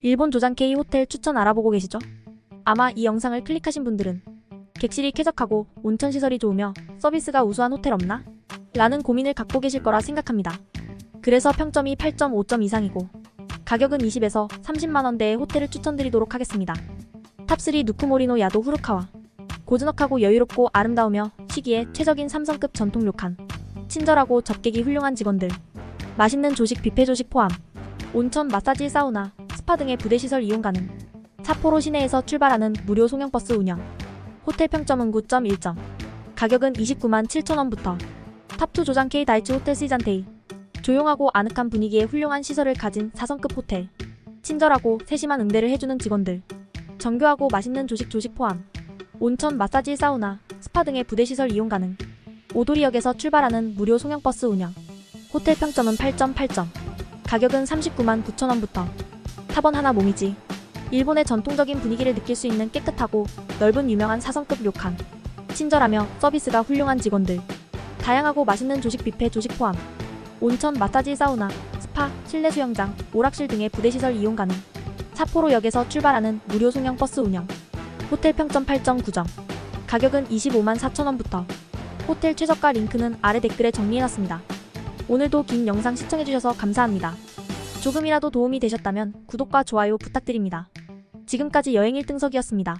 일본 조장케이 호텔 추천 알아보고 계시죠? 아마 이 영상을 클릭하신 분들은 객실이 쾌적하고 온천 시설이 좋으며 서비스가 우수한 호텔 없나? 라는 고민을 갖고 계실 거라 생각합니다. 그래서 평점이 8.5점 이상이고 가격은 20에서 30만원대의 호텔을 추천드리도록 하겠습니다. 탑3 누쿠모리노 야도 후루카와 고즈넉하고 여유롭고 아름다우며 쉬기에 최적인 삼성급 전통 료칸 친절하고 접객이 훌륭한 직원들 맛있는 조식 뷔페 조식 포함 온천 마사지 사우나 스파 등의 부대시설 이용 가능. 사포로 시내에서 출발하는 무료 송영버스 운영. 호텔 평점은 9.1점 가격은 29만 7천원부터. 탑2 조장 K 다이츠 호텔 시잔테이. 조용하고 아늑한 분위기의 훌륭한 시설을 가진 4성급 호텔. 친절하고 세심한 응대를 해주는 직원들. 정교하고 맛있는 조식 조식 포함. 온천 마사지 사우나 스파 등의 부대시설 이용 가능. 오도리역에서 출발하는 무료 송영버스 운영. 호텔 평점은 8.8점 가격은 39만 9천원부터 탑원 하나 몸이지. 일본의 전통적인 분위기를 느낄 수 있는 깨끗하고 넓은 유명한 4성급 료칸 친절하며 서비스가 훌륭한 직원들. 다양하고 맛있는 조식 뷔페 조식 포함. 온천 마사지 사우나 스파 실내 수영장 오락실 등의 부대시설 이용 가능. 사포로역에서 출발하는 무료 송영 버스 운영. 호텔 평점 8.9점 가격은 25만 4천원부터. 호텔 최저가 링크는 아래 댓글에 정리해놨습니다. 오늘도 긴 영상 시청해주셔서 감사합니다. 조금이라도 도움이 되셨다면 구독과 좋아요 부탁드립니다. 지금까지 여행 1등석이었습니다.